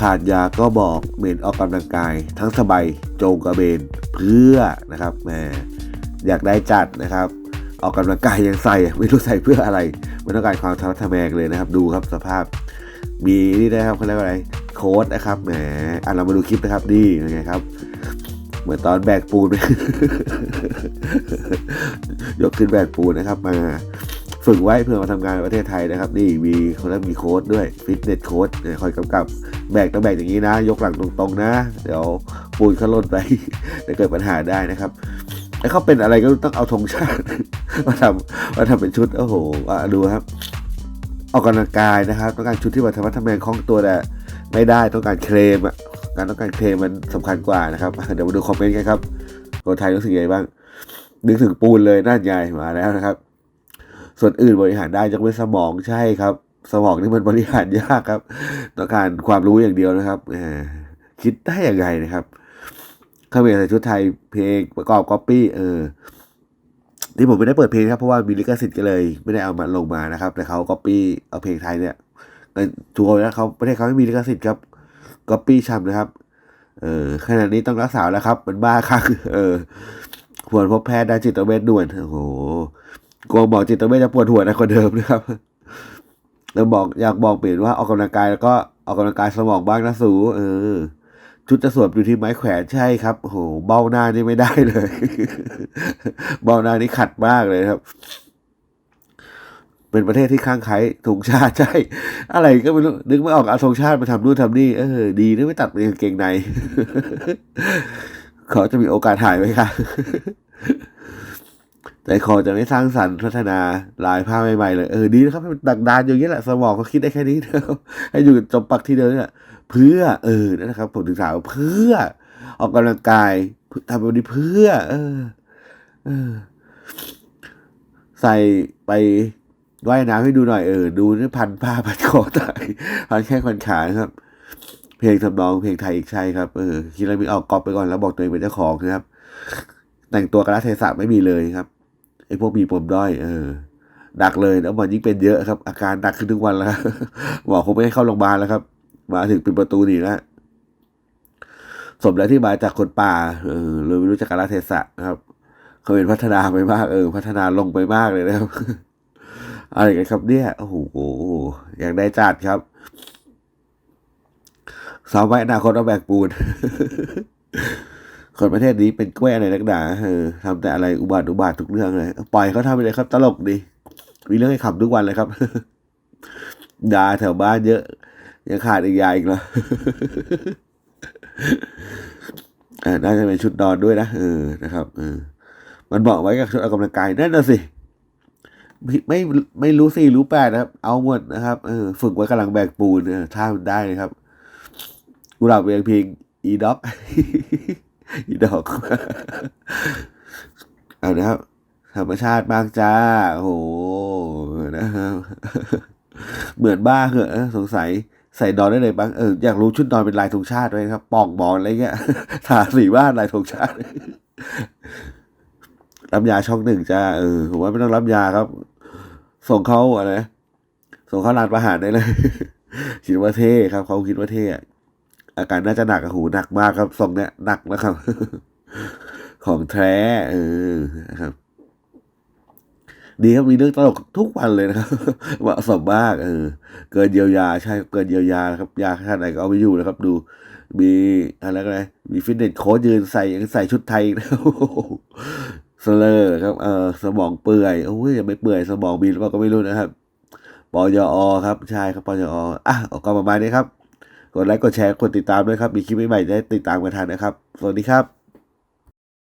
ขาดยาก็บอกเมนออกกำลังกาย ทั้งสบายโจงกระเบนเพื่อนะครับแหมอยากได้จัดนะครับ ออกกำลังกายยังใส่ไม่รู้ใส่เพื่ออะไรไม่ต้องการความทะมัดทะแมงเลยนะครับ ดูครับสภาพ มีนี่นะครับเขาเรียกว่าอะไรโค้ดนะครับแหมอะเรามาดูคลิปนะครับนี่ยังไงครับ เหมือนตอนแบกปูนยกขึ้นแบกปูนนะครับ มา ฝึกไว้เพื่อมาทำงานในประเทศไทยนะครับ นี่มีเขาเรียกมีโค้ดด้วยฟิตเนสโค้ดเนี่ยคอยกำกับแบกต้องแบกอย่างนี้นะ ยกหลังตรงๆนะ เดี๋ยวปูนเขาล่นไปจะเกิดปัญหาได้นะครับแล้วเขาเป็นอะไรก็ต้องเอาธงชาติมาทำมาทำเป็นชุดโอ้โหอะดูครับ ออกกำลังกายนะครับ ต้องการชุดที่แบบธรรมะทำแมงคล่องตัวแต่ไม่ได้ต้องการเคลมอะการต้องการเคลมมันสำคัญกว่านะครับ เดี๋ยวมาดูคอมเมนต์กันครับคนไทยรู้สึกยังไงบ้างนึกถึงปูนเลยน่าใหญ่มาแล้วนะครับ ส่วนอื่นบริหารได้ยกเว้นสมองใช่ครับ สมองนี่มันบริหารยากครับต้องการความรู้อย่างเดียวนะครับคิดได้ยังไงนะครับเขาไปใส่ชุดไทยเพลงประกอบก๊อปปี้เออที่ผมไม่ได้เปิดเพลงครับเพราะว่ามีลิขสิทธิ์ก็เลย ไม่ได้เอามาลงมานะครับ แต่เขาก๊อปปี้เอาเพลงไทยเนี่ยถูกแล้วเขาประเทศเขาไม่มีลิขสิทธิ์ครับก๊อปปี้ชำนะครับ เออขณะนี้ต้องรักษาแล้วครับ มันบ้าครับเออควรพบแพทย์ด้านจิตเวชด่วนโอ้โห กลัวบอกจิตเวชจะปวดหัวหนะคนเดิมนะครับแล้วบอกอยากบอกเปลี่ยนว่าออกกำลังกายแล้วก็ออกกำลังกายสมองบ้างนะสูเออ ชุดจะสวมอยู่ที่ไม้แขวนใช่ครับโอ้โหเบ้าหน้านี่ไม่ได้เลย เบ้าหน้านี่ขัดมากเลยครับ เป็นประเทศที่ข้างไคล้ธงชาติใช่ อะไรก็ไม่รู้นึกไม่ออกเอาธงชาติมาทำนู่นทำนี่เออดีนะไม่ตัดเป็นกางเกงในเขาจะมีโอกาสหายไหมครับ ใจคอจะไม่สร้างสรรค์พัฒนาลายผ้าใหม่ๆเลย เออดีนะครับให้มันดักดานอย่างนี้แหละ สมองเขาคิดได้แค่นี้นะครับให้อยู่จมปักที่เดิมเนี่ยเพื่อ เออนะครับ ผมถึงถาวเพื่อ ออกกำลังกายทำแบบนี้เพื่อ เออ เออ ใส่ไปว่ายน้ำให้ดูหน่อยเออดูนี่พันผ้าพันคอตายพันแค่พันขาครับ เพลงทำนองเพลงไทยอีกใช่ครับเออคิดอะไรไม่ออกก๊อปไปก่อนแล้วบอกตัวเองเป็นเจ้าของนะครับ แต่งตัวกระเทศะไม่มีเลยครับ ไอ้พวกมีปมด้อยเออดักเลยแล้วมันยิ่งเป็นเยอะครับ อาการหนักขึ้นทุกวันแล้วหมอคงไม่ให้เข้าโรงพยาบาลแล้วครับ มาถึงเป็นประตูหนีแล้วสมแล้วที่มาจากคนป่าเออเลยไม่รู้จักกาลเทศะนะครับเขาเป็นพัฒนาไปมากเออ พัฒนาลงไปมากเลยนะครับอะไรกันครับเนี่ยโอ้โหอยากได้จัดครับสาวไว้อนาคตเอาแบกปูน คนประเทศนี้เป็นแกล้อะไรนักหนาเออทำแต่อะไรอุบาทอุบาททุกเรื่องเลยปล่อยเขาทำไปเลยครับ ตลกดีมีเรื่องให้ขำทุกวันเลยครับดาแถวบ้านเยอะ ยังขาดอีกยาอีกเหรออ่าน่าจะเป็นชุดนอนด้วยนะเออนะครับเออมันบอกไว้กับชุดออกกำลังกายนั่นน่ะสิไม่ไม่ไม่รู้สี่รู้แปดนะครับ เอาหมดนะครับเออฝึกไว้กำลังแบกปูนเออถ้ามันได้เลยครับกุหลาบเวียงพิงอีด็อก อีดอก เอานะครับธรรมชาติมากจ้าโอ้โหนะครับ เหมือนบ้าเหอะสงสัยใส่ดอนได้เลยบ้างเอออยากรู้ชุดนอนเป็นลายธงชาติด้วยครับปองบอลอะไรเงี้ยทาสีบ้านลายธงชาติรับยาช่องหนึ่งจ้าเออผมว่าไม่ต้องรับยาครับ ส่งเขาอะไรส่งเขาลานประหารได้เลยคิดว่าเท่ครับเขาคิดว่าเท่ อาการน่าจะหนักหูหนักมากครับทรงเนี้ยหนักนะครับ ของแท้เออนะครับ ดีครับมีเรื่องตลกทุกวันเลยนะครับเหมาะสมมากเออ เกินเยียวยาใช่เกินเยียวยาครับ ยาขนาดไหนก็เอาไม่อยู่นะครับ ดู มีอะไรกันนะมีฟิตเนสโค้ชยืนใส่ยังใส่ชุดไทยนะสเลอร์ครับเออสมองเปื่อยโอ้ยยังไม่เปื่อยสมองมีหรือเปล่าก็ไม่รู้นะครับปยอครับใช่ครับปยออะกก็ประมาณนี้ครับ กดไลค์กดแชร์กดติดตามด้วยครับ มีคลิปใหม่ๆได้ติดตามกันทันนะครับ สวัสดีครับ